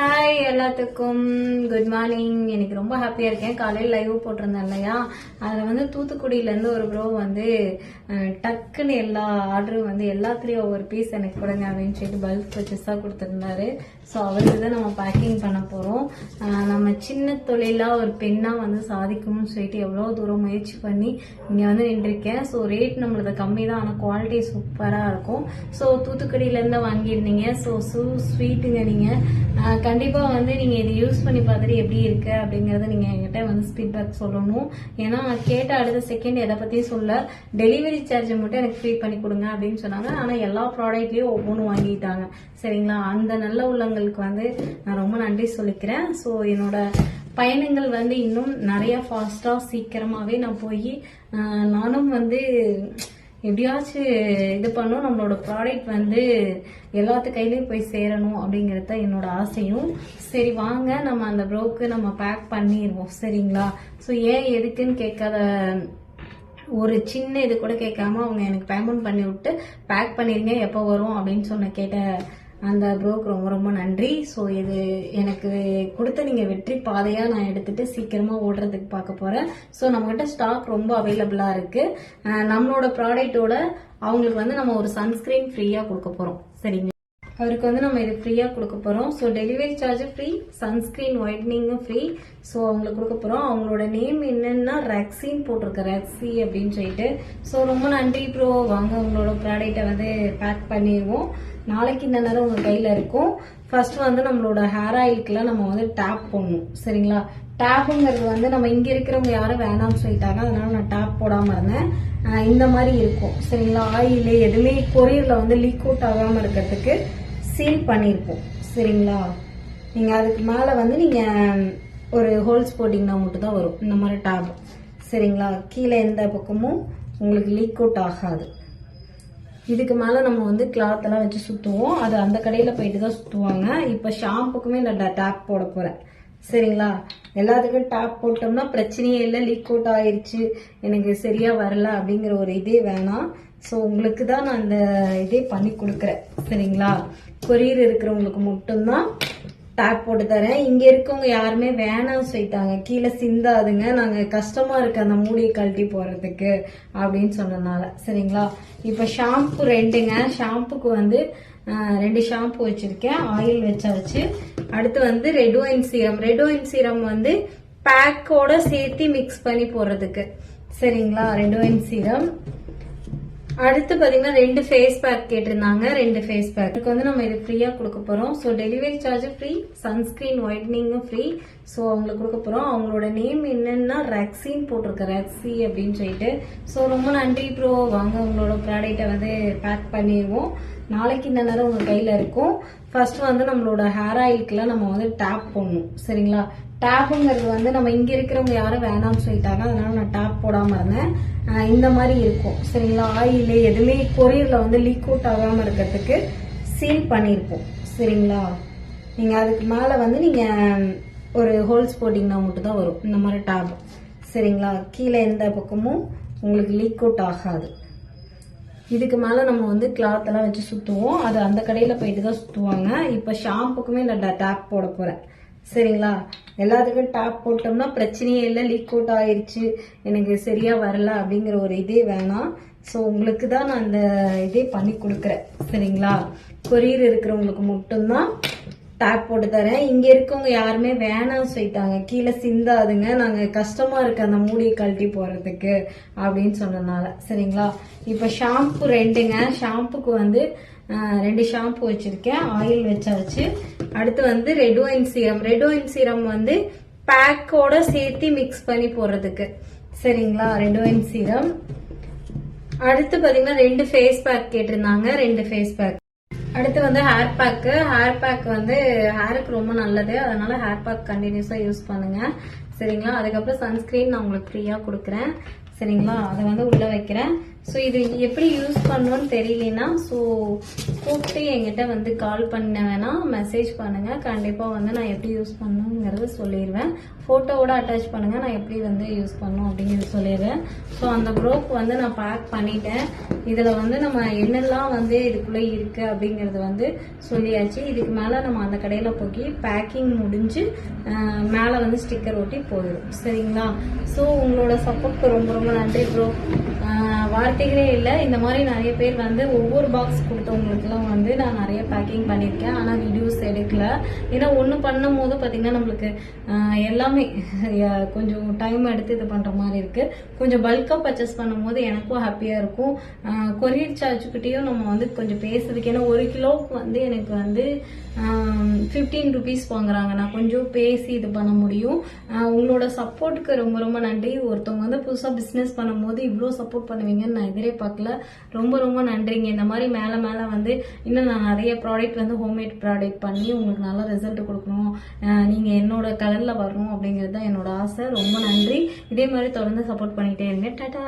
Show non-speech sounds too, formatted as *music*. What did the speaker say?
Hi எல்லாத்துக்கும். Good morning எனக்கு ரொம்ப ஹாப்பியாக இருக்கேன். காலையில் லைவ் போட்டிருந்தேன் இல்லையா? அதில் வந்து தூத்துக்குடியிலேருந்து ஒரு ப்ரோ வந்து டக்குன்னு எல்லா ஆர்டரும் வந்து எல்லாத்துலேயும் ஒவ்வொரு பீஸ் எனக்கு கொடுங்க அப்படின்னு சொல்லிட்டு பல்க் பர்ச்சேஸாக கொடுத்துருந்தாரு. ஸோ அவருக்கு தான் நம்ம பேக்கிங் பண்ண போகிறோம் நம்ம சின்ன தொழிலாக ஒரு பெண்ணாக வந்து சாதிக்கணும்னு சொல்லிட்டு எவ்வளோ தூரம் முயற்சி பண்ணி இங்கே வந்து நின்றுருக்கேன். ஸோ ரேட் நம்மளது கம்மி தான். ஆனால் குவாலிட்டி சூப்பராக இருக்கும். ஸோ தூத்துக்குடியிலேருந்து வாங்கியிருந்தீங்க. ஸோ சூ ஸ்வீட்டுங்க நீங்கள் கண்டிப்பாக வந்து நீங்கள் இதை யூஸ் பண்ணி பார்த்துட்டு எப்படி இருக்கு அப்படிங்கிறத நீங்கள் என்கிட்ட வந்து ஃபீட்பேக் சொல்லணும். ஏன்னா கேட்ட அடுத்த செகண்ட் எதை பற்றியும் சொல்ல டெலிவரி சார்ஜ் மட்டும் எனக்கு ஃப்ரீ பண்ணி கொடுங்க அப்படின்னு சொன்னாங்க. ஆனால் எல்லா ப்ராடக்ட்லேயும் ஒவ்வொன்றும் வாங்கிட்டாங்க. சரிங்களா? அந்த நல்ல உள்ளங்களுக்கு வந்து நான் ரொம்ப நன்றி சொல்லிக்கிறேன். ஸோ என்னோட பயணங்கள் வந்து இன்னும் நிறைய ஃபாஸ்ட்டாக சீக்கிரமாகவே நான் போய் நானும் வந்து எப்படியாச்சும் இது பண்ணும் நம்மளோட ப்ராடக்ட் வந்து எல்லாத்து கையிலையும் போய் சேரணும் அப்படிங்கிறது தான் என்னோட ஆசையும். சரி வாங்க. நம்ம அந்த ப்ரோக்கு நம்ம பேக் பண்ணிடுவோம். சரிங்களா? ஸோ ஏன் எதுக்குன்னு கேட்காத ஒரு சின்ன இது கூட கேட்காம அவங்க எனக்கு பேமெண்ட் பண்ணி விட்டு பேக் பண்ணிருங்க. எப்போ வரும் அப்படின்னு சொன்ன கேட்ட அந்த ப்ரோக்கு ரொம்ப ரொம்ப நன்றி. ஸோ இது எனக்கு கொடுத்த நீங்கள் வெற்றி பாதையாக நான் எடுத்துகிட்டு சீக்கிரமாக ஓடுறதுக்கு பார்க்க போகிறேன் ஸோ நம்மகிட்ட ஸ்டாக் ரொம்ப அவைலபிளாக இருக்குது நம்மளோட ப்ராடக்ட்டோட அவங்களுக்கு வந்து நம்ம ஒரு சன்ஸ்கிரீன் ஃப்ரீயாக கொடுக்க போகிறோம் சரிங்க அவருக்கு வந்து நம்ம இது ஃப்ரீயாக கொடுக்க போகிறோம் so delivery charge free sunscreen ஒயிட்னிங்கும் free so அவங்களுக்கு கொடுக்க போகிறோம் அவங்களோட நேம் என்னன்னா ரெக்ஸின் போட்டிருக்க. ரெக்ஸி அப்படின்னு சொல்லிட்டு. ஸோ ரொம்ப நன்றி ப்ரோ வாங்க உங்களோட ப்ராடக்டை வந்து பேக் பண்ணிடுவோம். நாளைக்கு இந்த நேரம் உங்கள் கையில் இருக்கும். ஃபர்ஸ்ட் வந்து நம்மளோட ஹேர் ஆயிலுக்குலாம் நம்ம வந்து டேப் போடணும். சரிங்களா? டேப்புங்கிறது வந்து நம்ம இங்கே இருக்கிறவங்க யாரும் வேணாம்னு சொல்லிட்டாங்க. அதனால நான் டேப் போடாமல் இருந்தேன். இந்த மாதிரி இருக்கும். சரிங்களா? ஆயில் எதுவுமே கொரியரில் வந்து லீக் அவுட் ஆகாமல் இருக்கிறதுக்கு சீல் பண்ணியிருப்போம் சரிங்களா? நீங்கள் அதுக்கு மேலே வந்து நீங்கள் ஒரு ஹோல்ஸ் போட்டிங்கன்னா மட்டும் தான் வரும். இந்த மாதிரி டேப் சரிங்களா? கீழே எந்த பக்கமும் உங்களுக்கு லீக் அவுட் ஆகாது. இதுக்கு மேலே நம்ம வந்து கிளாத்தெல்லாம் வச்சு சுற்றுவோம் அது அந்த கடையில் போயிட்டு தான் சுற்றுவாங்க இப்போ ஷாம்புக்குமே நான் டேப் போட போகிறேன் சரிங்களா? எல்லாத்துக்கும் டேப் போட்டோம்னா பிரச்சனையே இல்லை. லீக் அவுட் ஆயிடுச்சு எனக்கு சரியாக வரல அப்படிங்கிற ஒரு இதே வேணாம். ஸோ உங்களுக்கு தான் நான் அந்த இதே பண்ணி கொடுக்குறேன். சரிங்களா? கொரியர் இருக்கிறவங்களுக்கு மட்டும்தான் டேப் போட்டு தரேன். இங்க இருக்கவங்க யாருமே வேணாம்னு சொல்லிட்டாங்க. கீழே சிந்தாதுங்க. நாங்க கஷ்டமா இருக்கு அந்த மூடியை கழட்டி போறதுக்கு அப்படின்னு சொன்னனால. சரிங்களா? இப்ப ஷாம்பு ரெண்டுங்க. ஷாம்புக்கு வந்து ரெண்டு ஷாம்பு வச்சிருக்கேன். ஆயில் வச்சாச்சு அடுத்து வந்து red wine serum red wine serum வந்து பேக்கோட சேர்த்து மிக்ஸ் பண்ணி போடுறதுக்கு. சரிங்களா? ரெட் ஒயின் சீரம் அடுத்து பாத்தீங்கன்னா ரெண்டு ஃபேஸ் பேக் கேட்டிருந்தாங்க. ரெண்டு ஃபேஸ் பேக் இதுக்கு வந்து நம்ம இது ஃப்ரீயா கொடுக்க போறோம். So delivery charge free sunscreen ஒயிட்னிங்கும் free so அவங்களுக்கு கொடுக்க போறோம். அவங்களோட நேம் என்னன்னா ரக்ஸின் போட்டிருக்க. ரெக்ஸி அப்படின்னு சொல்லிட்டு. ஸோ ரொம்ப நன்றி ப்ரோ வாங்க உங்களோட ப்ராடக்ட்டை வந்து பேக் பண்ணிடுவோம். நாளைக்கு இந்த நேரம் உங்க கையில இருக்கும். ஃபர்ஸ்ட் வந்து நம்மளோட ஹேர் ஆயிலுக்குலாம் நம்ம வந்து டேப் போடணும். சரிங்களா? டேப்புங்கிறது வந்து நம்ம இங்கே இருக்கிறவங்க யாரும் வேணாம்னு சொல்லிட்டாங்க. அதனால நான் டேப் போடாமல் இருந்தேன். இந்த மாதிரி இருக்கும். சரிங்களா? ஆயில் எதுவுமே கொரியரில் வந்து லீக் அவுட் ஆகாமல் இருக்கிறதுக்கு சீல் பண்ணியிருப்போம். சரிங்களா? நீங்கள் அதுக்கு மேலே வந்து நீங்கள் ஒரு ஹோல்ஸ் போட்டிங்கன்னா மட்டும் தான் வரும். இந்த மாதிரி டேப் சரிங்களா? கீழே எந்த பக்கமும் உங்களுக்கு லீக் அவுட் ஆகாது. இதுக்கு மேலே நம்ம வந்து கிளாத்தெல்லாம் வச்சு சுற்றுவோம் அது அந்த கடையில் போயிட்டு தான் சுற்றுவாங்க இப்போ ஷாம்புக்குமே நான் டேப் போட போகிறேன் சரிங்களா? எல்லாத்துக்கும் டாப் போட்டோம்னா பிரச்சனையே இல்லை லீக் அவுட் ஆயிடுச்சு எனக்கு சரியாக வரல அப்படிங்கிற ஒரு இதே வேணாம். ஸோ உங்களுக்கு தான் நான் அந்த இதே பண்ணி கொடுக்குறேன். சரிங்களா? கொரியர் இருக்கிறவங்களுக்கு மட்டும்தான் டேப் போட்டு தரேன். இங்கே இருக்கவங்க யாருமே வேணாம்னு சொல்லிட்டாங்க. கீழே சிந்தாதுங்க. நாங்கள் கஷ்டமாக இருக்கு அந்த மூடியை கழட்டி போகிறதுக்கு அப்படின்னு சொன்னனால சரிங்களா? இப்போ ஷாம்பு ரெண்டுங்க. ஷாம்புக்கு வந்து ரெண்டு ஷாம்பு வச்சிருக்கேன். ஆயில் வச்சாச்சு அடுத்து வந்து red wine serum red wine serum வந்து பேக்கோட சேர்த்து மிக்ஸ் பண்ணி போடுறதுக்கு. சரிங்களா? ரெட் ஒயின் சீரம் அடுத்து பார்த்தீங்கன்னா ரெண்டு ஃபேஸ் பேக் கேட்டிருந்தாங்க. ரெண்டு ஃபேஸ் பேக் அடுத்து வந்து ஹேர் பேக்கு ஹேர் பேக் வந்து ஹேருக்கு ரொம்ப நல்லது. அதனால ஹேர் பேக் கண்டினியூஸாக யூஸ் பண்ணுங்க. சரிங்களா? அதுக்கப்புறம் சன்ஸ்கிரீன் நான் உங்களுக்கு ஃப்ரீயாக கொடுக்குறேன். சரிங்களா? அதை வந்து உள்ளே வைக்கிறேன். ஸோ இது எப்படி யூஸ் பண்ணணும்னு தெரியலனா ஸோ கூப்பிட்டு என்கிட்ட வந்து கால் பண்ண வேணா மெசேஜ் பண்ணுங்கள் கண்டிப்பாக வந்து நான் எப்படி யூஸ் பண்ணணுங்கிறத சொல்லிடுவேன் ஃபோட்டோவோட அட்டாச் பண்ணுங்கள் நான் எப்படி வந்து யூஸ் பண்ணணும் அப்படிங்கிறது சொல்லிடுவேன் ஸோ அந்த ப்ரோக் வந்து நான் பேக் பண்ணிட்டேன். இதில் வந்து நம்ம என்னெல்லாம் வந்து இதுக்குள்ளே இருக்குது அப்படிங்கிறது வந்து சொல்லியாச்சு. இதுக்கு மேலே நம்ம அந்த கடையில் போய் பேக்கிங் முடிஞ்சு மேலே வந்து ஸ்டிக்கர் ஒட்டி போயிடும் சரிங்களா? ஸோ உங்களோட சப்போர்ட்க்கு ரொம்ப ரொம்ப நன்றி ப்ரோ வார்த்தைகளே இல்லை. இந்த மாதிரி நிறைய பேர் வந்து ஒவ்வொரு பாக்ஸ் கொடுத்தவங்களுக்குலாம் வந்து நான் நிறைய பேக்கிங் பண்ணியிருக்கேன். ஆனால் வீடியோஸ் எடுக்கல. ஏன்னா ஒன்று பண்ணும் போது பார்த்தீங்கன்னா நம்மளுக்கு எல்லாமே *laughs* கொஞ்சம் டைம் எடுத்து இது பண்ணுற மாதிரி இருக்குது கொஞ்சம் பல்காக பர்ச்சேஸ் பண்ணும்போது எனக்கும் ஹாப்பியாக இருக்கும். கொரியர் சார்ஜுக்கிட்டேயும் நம்ம வந்து கொஞ்சம் பேசுறதுக்கு ஏன்னா ஒரு கிலோவுக்கு வந்து எனக்கு வந்து ஃபிஃப்டீன் ருபீஸ் வாங்குறாங்க. நான் கொஞ்சம் பேசி இது பண்ண முடியும். உங்களோட சப்போர்ட்டுக்கு ரொம்ப ரொம்ப நன்றி. ஒருத்தவங்க வந்து புதுசாக பிஸ்னஸ் பண்ணும்போது இவ்வளோ சப்போர்ட் பண்ணுவீங்கன்னு நான் எதிரே பார்க்கல. ரொம்ப ரொம்ப நன்றிங்க. இந்த மாதிரி மேலே மேலே வந்து இன்னும் நான் நிறைய ப்ராடக்ட் வந்து ஹோம்மேட் ப்ராடக்ட் பண்ணி உங்களுக்கு நல்ல ரிசல்ட் கொடுக்கணும். நீங்கள் என்னோட கலரில் வரணும் அப்படிங்கிறது தான் என்னோட ஆசை. ரொம்ப நன்றி. இதே மாதிரி தொடர்ந்து சப்போர்ட் பண்ணிகிட்டே இருங்க. டாட்டா